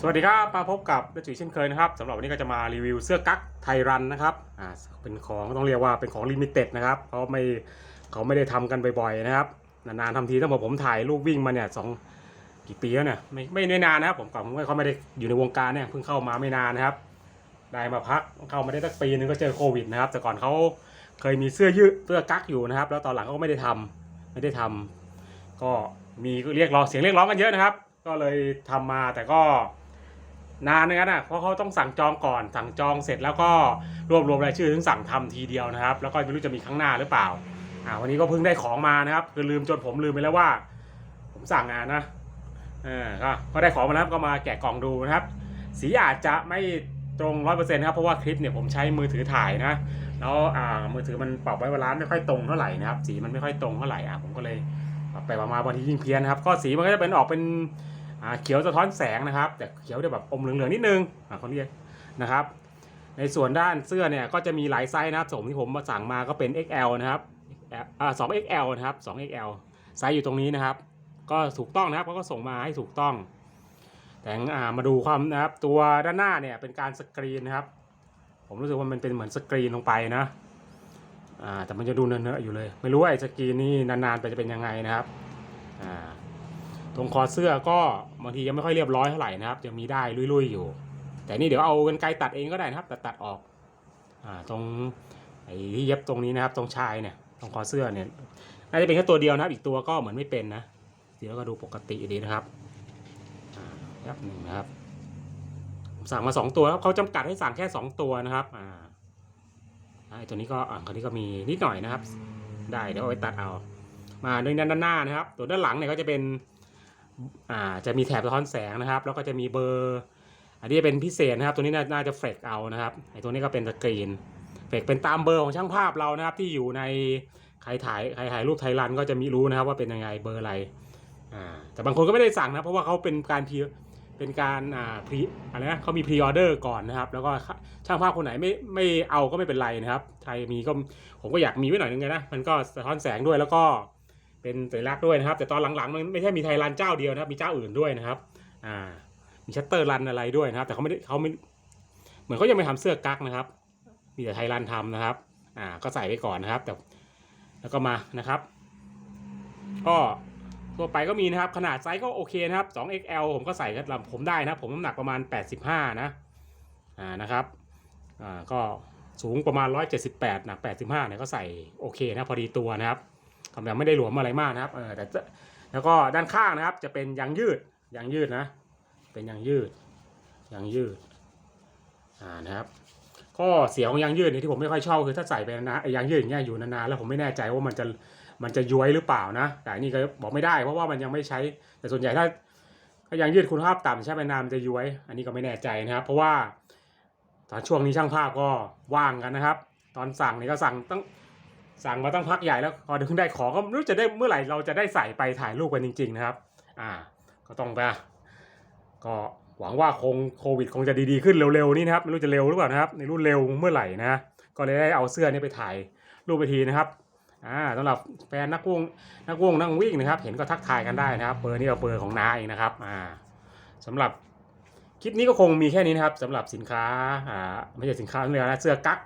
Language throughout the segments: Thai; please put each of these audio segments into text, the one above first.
สวัสดีครับ มาพบกับนัจุ๋ยเช่นเคยนะครับสำหรับวันนี้ก็จะมารีวิวเสื้อกั๊กไทยรันนะครับอ่าเป็นของต้องเรียกว่าเป็นของลิมิเต็ดนะครับเพราะไม่เขาไม่ได้ทำกันบ่อยๆนะครับนานๆทำทีตั้งแต่ผมถ่ายรูปวิ่งมาเนี่ยสองกี่ปีแล้วเนี่ยไม่ไม่ไม่นานนะครับผมก่อนผมก็ไม่ได้อยู่ในวงการเนี่ยเพิ่งเข้ามาไม่นานนะครับได้มาพักเข้ามาได้สักปีนึงก็เจอโควิดนะครับแต่ก่อนเขาเคยมีเสื้อยืดเสื้อกั๊กอยู่นะครับ แล้วตอนหลังเขาก็ไม่ได้ทำไม่ได้ทำก็มีเรียกร้องเสียงเรียกร้องกันเยอะนะครับ ก็เลยทำมาแต่ก็ นานนะครับนะเพราะเขาต้องสั่งจองก่อน สั่งจองเสร็จแล้วก็รวบรวมรายชื่อถึงสั่งทำทีเดียวนะครับ แล้วก็ไม่รู้จะมีครั้งหน้าหรือเปล่าอ่าวันนี้ก็เพิ่งได้ของมานะครับ คือลืมจนผมลืมไปแล้วว่า ผมสั่งงานนะเออก็ก็ได้ของมาแล้วก็มาแกะกล่องดูนะครับ สีอาจจะไม่ตรงร้อยเปอร์เซ็นต์ครับเพราะว่าคลิปเนี่ยผมใช้มือถือถ่ายนะแล้วอ่ามือถือมันปรับไว้บาลานซ์ไม่ค่อยตรงเท่าไหร่นะครับสีมันไม่ค่อยตรงเท่าไหร่อะผมก็เลยปรับไปประมาณบางทียิ่งเพี้ยนนะครับก็สีมันก็จะเป็นออกเป็น อ่าเขียวสะท้อนแสงนะครับ แต่เขียวจะแบบอมเหลืองๆนิดนึงอ่าเขาเรียกนะครับ ในส่วนด้านเสื้อเนี่ยก็จะมีหลายไซส์นะครับสมที่ผมมาสั่งมาก็เป็น XL นะครับอ่า 2XL นะครับ 2XL ไซส์อยู่ตรงนี้นะครับ ก็ถูกต้องนะครับเขาก็ส่งมาให้ถูกต้อง แต่อ่ามาดูความนะครับ ตัวด้านหน้าเนี่ยเป็นการสกรีนนะครับ ผมรู้สึกว่ามันเป็นเหมือนสกรีนลงไปนะอ่าแต่มันจะดูเนอะๆอยู่เลย ไม่รู้ว่าไอ้สกรีนนี่นานๆไปจะเป็นยังไงนะครับอ่า ตรงคอเสื้อก็บางทียังไม่ค่อยเรียบร้อยเท่าไหร่นะครับยังมีได้ลุยๆอยู่ แต่นี่เดี๋ยวเอากันไกรตัดเองก็ได้นะครับแตัดตัดออกอ่าตรงไอ้ที่เย็บตรงนี้นะครับ ตรงชายเนี่ยตรงคอเสื้อเนี่ยน่าจะเป็นแค่ตัวเดียวนะครับ อีกตัวก็เหมือนไม่เป็นนะเดี๋ยวก็ดูปกติดีนะครับอ่าแป๊บหนึ่งนะครับผมสั่งมาสองตัวครับเขาจำกัดให้สั่งแค่สองตัวนะครับอ่าไอ้ตัวนี้ก็อ่าคนนี้ก็มีนิดหน่อยนะครับ ได้เดี๋ยวเอาไปตัดเอา มาในด้านหน้านะครับ ตัวด้านหลังเนี่ยก็จะเป็น อ่าจะมีแถบสะท้อนแสงนะครับ แล้วก็จะมีเบอร์ อันนี้เป็นพิเศษนะครับ ตัวนี้น่านาจะเฟกเอานะครับไอ้ตัวนี้ก็เป็นสกรีนเฟกเป็นตามเบอร์ของช่างภาพเรานะครับ ที่อยู่ในใครถ่ายใครถ่ายรูปไทยรันก็จะมีรู้นะครับว่าเป็นยังไงเบอร์อะไรอ่าแต่บางคนก็ไม่ได้สั่งนะเพราะว่าเขาเป็นการพีเป็นการอ่าพรีอะไรนะเขามีพรีออเดอร์ก่อนนะครับ แล้วก็ช่างภาพคนไหนไม่ไม่เอาก็ไม่เป็นไรนะครับ ใครมีก็ผมก็อยากมีไว้หน่อยนึงไงนะมันก็สะท้อนแสงด้วยแล้วก็ เป็นสัญลักษณ์ด้วยนะครับ แต่ตอนหลังๆมันไม่ใช่มีไทยรันเจ้าเดียวนะครับ มีเจ้าอื่นด้วยนะครับ อ่า มีชัตเตอร์รันอะไรด้วยนะครับ แต่เขาไม่ได้เขาไม่ เหมือนเขายังไม่ทำเสื้อกั๊กนะครับ มีแต่ไทยรันทำนะครับ อ่า ก็ใส่ไว้ก่อนนะครับ แต่ แล้วก็มานะครับ ก็ทั่วไปก็มีนะครับ ขนาดไซส์ก็โอเคนะครับ 2XL ผมก็ใส่กับผมได้นะ ผมน้ำหนักประมาณ 85 นะ อ่า นะครับ อ่า ก็สูงประมาณ 178 หนัก 85เนี่ยก็ใส่โอเคนะพอดีตัวนะครับ กำลังไม่ได้หลวมอะไรมากนะครับเออแต่จะแล้วก็ด้านข้างนะครับ จะเป็นยางยืดยางยืดนะ เป็นยางยืดยางยืดอ่านะครับข้อเสียของยางยืดเนี่ยที่ผมไม่ค่อยชอบคือถ้าใส่ไปนะยางยืดอย่างเงี้ยอยู่นานๆแล้วผมไม่แน่ใจว่ามันจะมันจะย้วยหรือเปล่านะ แต่อันนี่ก็บอกไม่ได้เพราะว่ามันยังไม่ใช้ แต่ส่วนใหญ่ถ้าถ้ายางยืดคุณภาพต่ำใช้ไปนานมันจะย้วย อันนี้ก็ไม่แน่ใจนะครับ เพราะว่าตอนช่วงนี้ช่างภาพก็ว่างกันนะครับ ตอนสั่งนี่ก็สั่งตั้ง สั่งมาตั้งพักใหญ่แล้วพอถึงได้ของก็ไม่รู้จะได้เมื่อไหร่เราจะได้ใส่ไปถ่ายรูปกันจริง ๆ นะครับ อ่า ก็ต้องไปก็หวังว่าคงโควิดคงจะดีๆขึ้นเร็วๆนี้นะครับไม่รู้จะเร็วหรือเปล่านะครับในรุ่นเร็วเมื่อไหร่นะก็เลยได้เอาเสื้อนี้ไปถ่ายรูปไปทีนะครับอ่าสำหรับแฟนนักวงนักวงนักวิ่งนะครับ เห็นก็ทักทายกันได้นะครับเบอร์นี้เอาเบอร์ของน้าเองนะครับอ่าสำหรับคลิปนี้ก็คงมีแค่นี้นะครับสำหรับสินค้าอ่าไม่ใช่สินค้าเรียนะเสื้อกั๊ก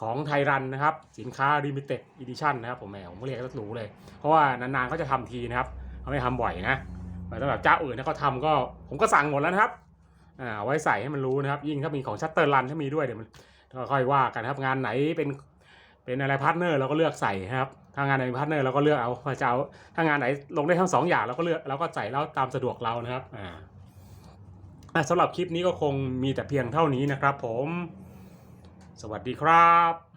ของไทยรันนะครับ สินค้า limited edition นะครับผมแหมผมเรียกก็รู้เลย เพราะว่านานๆเขาจะทำทีนะครับเขาไม่ทำบ่อยนะแต่สำหรับเจ้าอื่นถ้าเขาทำก็ผมก็สั่งหมดแล้วนะครับอ่าเอาไว้ใส่ให้มันรู้นะครับ ยิ่งถ้ามีของชัตเตอร์รันถ้ามีด้วยเดี๋ยวมันก็ค่อยว่ากันครับงานไหนเป็นเป็นอะไรพาร์ทเนอร์เราก็เลือกใส่ครับถ้างานไหนเป็นพาร์ทเนอร์เราก็เลือกเอาว่าจะเอาถ้างานไหนลงได้ทั้งสองอย่างเราก็เลือกเราก็ใส่แล้วตามสะดวกเรานะครับอ่าสำหรับคลิปนี้ก็คงมีแต่เพียงเท่านี้นะครับ ผม สวัสดีครับ